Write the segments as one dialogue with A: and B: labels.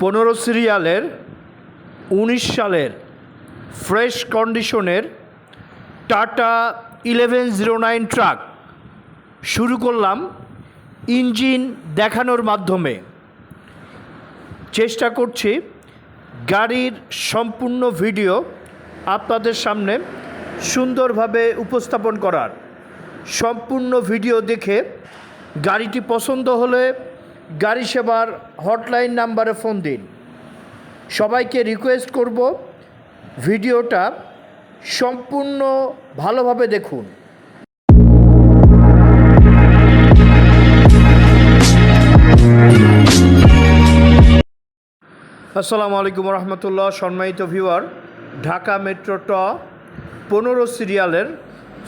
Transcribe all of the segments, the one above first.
A: পনেরো সিরিয়ালের উনিশ সালের ফ্রেশ কন্ডিশনের Tata eleven zero nine truck শুরু করলাম ইঞ্জিন দেখানোর মাধ্যমে। চেষ্টা করছি গাড়ির সম্পূর্ণ ভিডিও আপনাদের সামনে সুন্দরভাবে উপস্থাপন করার। সম্পূর্ণ ভিডিও দেখে গাড়িটি পছন্দ হলে গাড়ি সেবার হটলাইন নাম্বারে ফোন দিন। সবাইকে রিকোয়েস্ট করব ভিডিওটা সম্পূর্ণ ভালোভাবে দেখুন। আসসালামু আলাইকুম রহমতুল্লাহ, সম্মানিত ভিউয়ার ঢাকা মেট্রো ট পনেরো সিরিয়ালের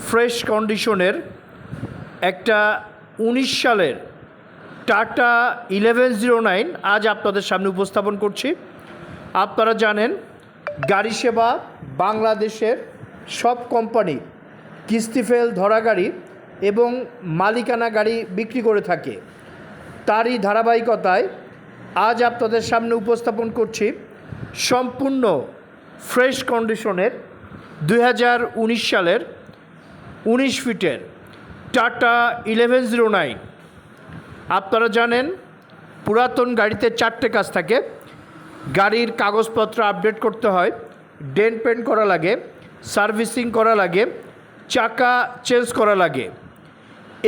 A: ফ্রেশ কন্ডিশনের একটা উনিশ সালের টাটা ইলেভেন জিরো নাইন, আজ আপনাদের সামনে উপস্থাপন করছি। আপনারা জানেন, গাড়ি সেবা বাংলাদেশের সব কোম্পানি কিস্তিফেল ধরা গাড়ি এবং মালিকানা গাড়ি বিক্রি করে থাকে। তারই ধারাবাহিকতায় আজ আপনাদের সামনে উপস্থাপন করছি সম্পূর্ণ ফ্রেশ কন্ডিশনের দু হাজার উনিশ সালের উনিশ ফিটের টাটা ইলেভেন জিরো নাইন। আপনারা জানেন, পুরাতন গাড়িতে চারটে কাজ থাকে। গাড়ির কাগজপত্র আপডেট করতে হয় ডেন্ট পেন্ট করা লাগে, সার্ভিসিং করা লাগে, চাকা চেঞ্জ করা লাগে।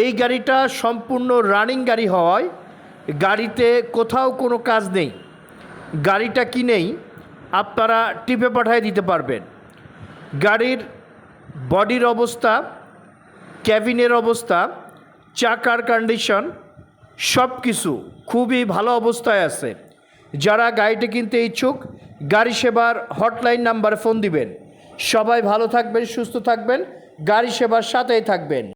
A: এই গাড়িটা সম্পূর্ণ রানিং গাড়ি হওয়ায় গাড়িতে কোথাও কোনো কাজ নেই। গাড়িটা কিনেই আপনারা টিপে পাঠিয়ে দিতে পারবেন। গাড়ির বডির অবস্থা, ক্যাবিনের অবস্থা, চাকার কন্ডিশন সব কিছু খুবই ভালো অবস্থায় আছে। যারা গাড়িটি কিনতে ইচ্ছুক, গাড়ি সেবার হটলাইন নাম্বারে ফোন দিবেন। সবাই ভালো থাকবেন, সুস্থ থাকবেন, গাড়ি সেবার সাথেই থাকবেন।